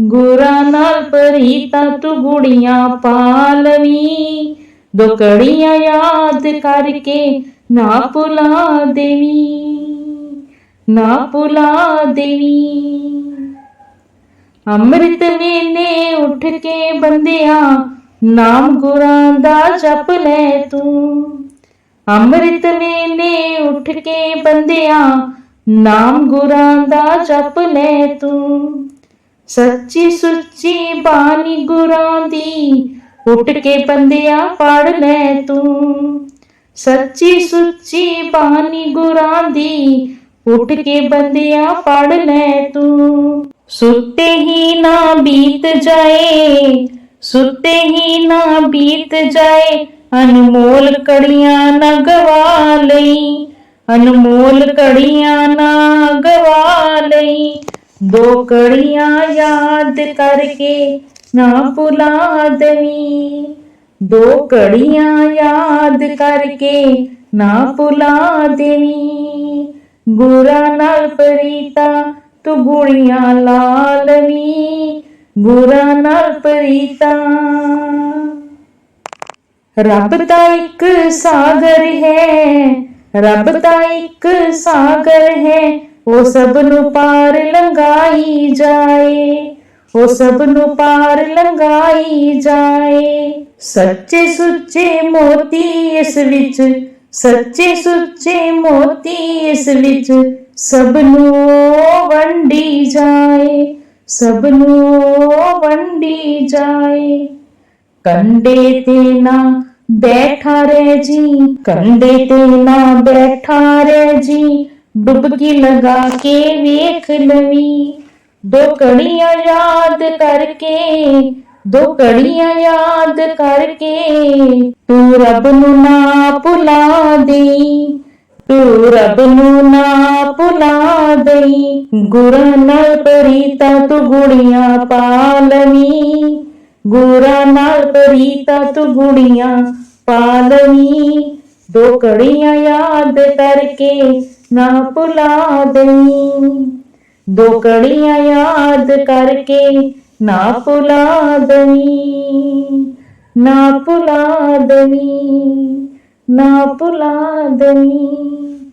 ਗੁਰਾਂ ਨਾਲ ਪ੍ਰੀਤਾ ਤੂੰ ਗੁੜੀਆਂ ਪਾਲਵੀ ਦੋ ਯਾਦ ਕਰਕੇ ਨਾ ਭੁਲਾ ਦੇਵੀ ਨਾ ਭੁਲਾ ਦੇਵੀ। ਅੰਮ੍ਰਿਤ ਵੇਲੇ ਉੱਠ ਕੇ ਬੰਦਿਆ, ਨਾਮ ਗੁਰਾਂ ਦਾ ਜਪ ਲੈ ਤੂੰ। ਅੰਮ੍ਰਿਤ ਵੇਲੇ ਉੱਠ ਕੇ ਬੰਦਿਆ, ਨਾਮ ਗੁਰਾਂ ਦਾ ਜਪ ਲੈ ਤੂੰ। ਸੱਚੀ ਸੁੱਚੀ ਬਾਣੀ ਗੁਰਾਂ ਦੀ, ਉੱਠ ਕੇ ਬੰਦਿਆ ਪੜ ਲੈ ਤੂੰ। ਸੱਚੀ ਸੁੱਚੀ ਬਾਣੀ ਗੁਰਾਂ ਦੀ, ਉੱਠ ਕੇ ਬੰਦਿਆ ਪੜ ਲੈ ਤੂੰ। ਸੁੱਤੇ ਹੀ ਨਾ ਬੀਤ ਜਾਏ, ਸੁੱਤੇ ਹੀ ਨਾ ਬੀਤ ਜਾਏ, ਅਨਮੋਲ ਕੜੀਆਂ ਨਾ ਗਵਾ ਲਈ। ਅਨਮੋਲ ਕੜੀਆਂ ਨਾ ਗਵਾ ਲਈ। ਦੋ ਕੜੀਆਂ ਯਾਦ ਕਰਕੇ ਨਾ ਭੁਲਾ ਦੇਵੀਂ। ਦੋ ਕੜੀਆਂ ਯਾਦ ਕਰਕੇ ਨਾ ਭੁਲਾ ਦੇਵੀਂ। ਗੁਰਾਂ ਨਾਲ ਪ੍ਰੀਤਾ, ਤੂੰ ਗੁੜੀਆਂ ਲਾਲਵੀ ਗੁਰਾਂ ਨਾਲ ਪ੍ਰੀਤਾ। ਰੱਬ ਦਾ ਇੱਕ ਸਾਗਰ ਹੈ, ਰੱਬ ਦਾ ਇੱਕ ਸਾਗਰ ਹੈ ਉਹ ਸਭ ਨੂੰ ਪਾਰ ਲੰਘਾਈ ਜਾਏ, ਉਹ ਸਭ ਨੂੰ ਪਾਰ ਲੰਘਾਈ ਜਾਏ। ਸੱਚੇ ਸੁੱਚੇ ਮੋਤੀ ਇਸ ਵਿੱਚ, ਸੱਚੇ ਸੁੱਚੇ ਮੋਤੀ ਇਸ ਵਿੱਚ ਸਭ ਨੂੰ ਵੰਡੀ ਜਾਏ ਸਭ ਨੂੰ ਵੰਡੀ ਜਾਏ। ਕੰਡੇ ਤੇ ਨਾ ਬੈਠਾ ਰਹਿ ਜੀ, ਕੰਡੇ ਤੇ ਨਾ ਬੈਠਾ ਰਹਿ ਜੀ ਡੁਬਕੀ ਲਗਾ ਕੇ ਵੇਖ ਲਵੀ। ਦੋ ਕੜੀਆਂ ਯਾਦ ਕਰਕੇ, ਦੋ ਕੜੀਆਂ ਯਾਦ ਕਰਕੇ ਤੂੰ ਰੱਬ ਨੂੰ ਨਾ ਭੁਲਾ ਦੇਈ। ਤੂੰ ਰੱਬ ਨੂੰ ਨਾ ਭੁਲਾ ਦੇਈ। ਗੁਰਾਂ ਨਾਲ ਪ੍ਰੀਤਾ ਤੂੰ ਗੁੜੀਆਂ ਪਾਲਵੀ ਗੁਰਾਂ ਨਾਲ ਪ੍ਰੀਤਾ ਤੂੰ ਗੁੜੀਆਂ ਪਾਲਵੀ ਦੋ ਕੜੀਆਂ ਯਾਦ ਕਰਕੇ ਨਾ ਭੁਲਾ ਦਈ। ਦੋ ਕੜੀਆਂ ਯਾਦ ਕਰਕੇ ਨਾ ਭੁਲਾ ਦਈ। ਨਾ ਭੁਲਾ ਦੇਈ, ਨਾ ਭੁਲਾ ਦੇਈ।